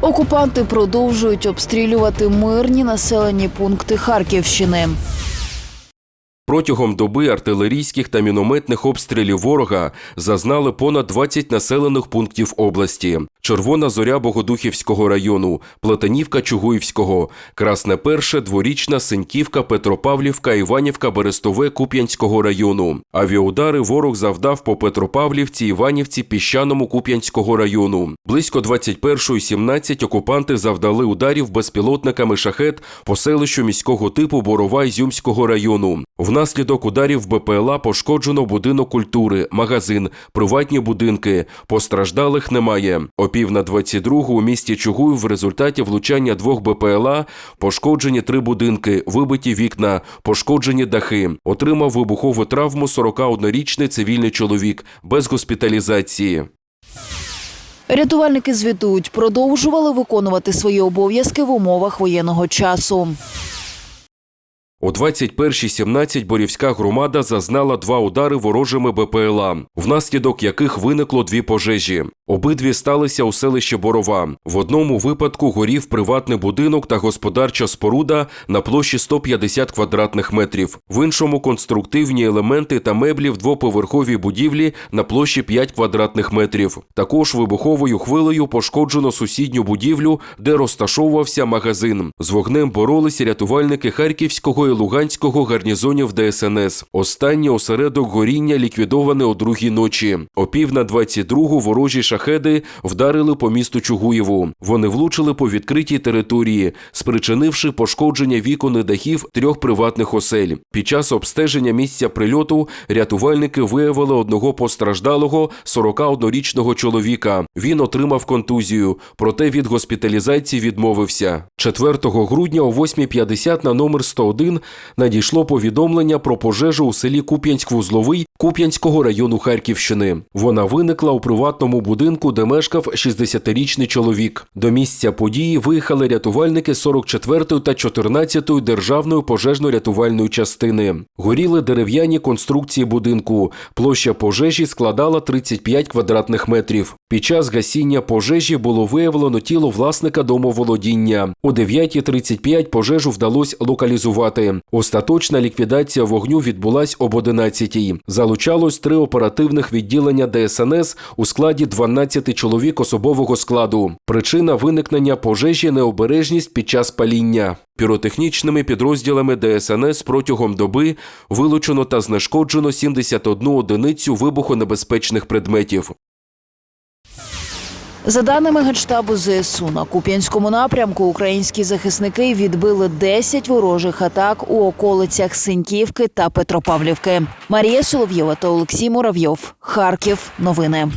Окупанти продовжують обстрілювати мирні населені пункти Харківщини. Протягом доби артилерійських та мінометних обстрілів ворога зазнали понад 20 населених пунктів області: Червона зоря Богодухівського району, Платанівка Чугуївського, Красне Перше, Дворічна, Синьківка, Петропавлівка, Іванівка, Берестове Куп'янського району. Авіаудари ворог завдав по Петропавлівці, Іванівці, Піщаному Куп'янського району. Близько 21.17 окупанти завдали ударів безпілотниками шахет по селищу міського типу Борова Ізюмського району. Внаслідок ударів БПЛА пошкоджено будинок культури, магазин, приватні будинки. Постраждалих немає. О пів на 22 у місті Чугуїв в результаті влучання двох БПЛА пошкоджені три будинки, вибиті вікна, пошкоджені дахи. Отримав вибухову травму 41-річний цивільний чоловік без госпіталізації. Рятувальники звітують, продовжували виконувати свої обов'язки в умовах воєнного часу. О 21.17 Борівська громада зазнала два удари ворожими БПЛА, внаслідок яких виникло дві пожежі. Обидві сталися у селищі Борова. В одному випадку горів приватний будинок та господарча споруда на площі 150 квадратних метрів. В іншому конструктивні елементи та меблі в двоповерховій будівлі на площі 5 квадратних метрів. Також вибуховою хвилею пошкоджено сусідню будівлю, де розташовувався магазин. З вогнем боролися рятувальники Харківського і Луганського гарнізонів ДСНС. Останній осередок горіння ліквідований о другій ночі. О пів на 22 ворожі шахеди вдарили по місту Чугуєву. Вони влучили по відкритій території, спричинивши пошкодження вікон і дахів трьох приватних осель. Під час обстеження місця прильоту рятувальники виявили одного постраждалого 41-річного чоловіка. Він отримав контузію, проте від госпіталізації відмовився. 4 грудня о 8.50 на номер 101 надійшло повідомлення про пожежу у селі Куп'янськ-Вузловий Куп'янського району Харківщини. Вона виникла у приватному будинку, де мешкав 60-річний чоловік. До місця події виїхали рятувальники 44-ї та 14-ї державної пожежно-рятувальної частини. Горіли дерев'яні конструкції будинку. Площа пожежі складала 35 квадратних метрів. Під час гасіння пожежі було виявлено тіло власника домоволодіння. О 9.35 пожежу вдалося локалізувати. Остаточна ліквідація вогню відбулась об 11.00. Залучалось три оперативних відділення ДСНС у складі 12 чоловік особового складу. Причина виникнення пожежі необережність під час паління. Піротехнічними підрозділами ДСНС протягом доби вилучено та знешкоджено 71 одиницю вибухонебезпечних предметів. За даними Генштабу ЗСУ, на Куп'янському напрямку українські захисники відбили 10 ворожих атак у околицях Синьківки та Петропавлівки. Марія Соловйова та Олексій Муравйов. Харків. Новини.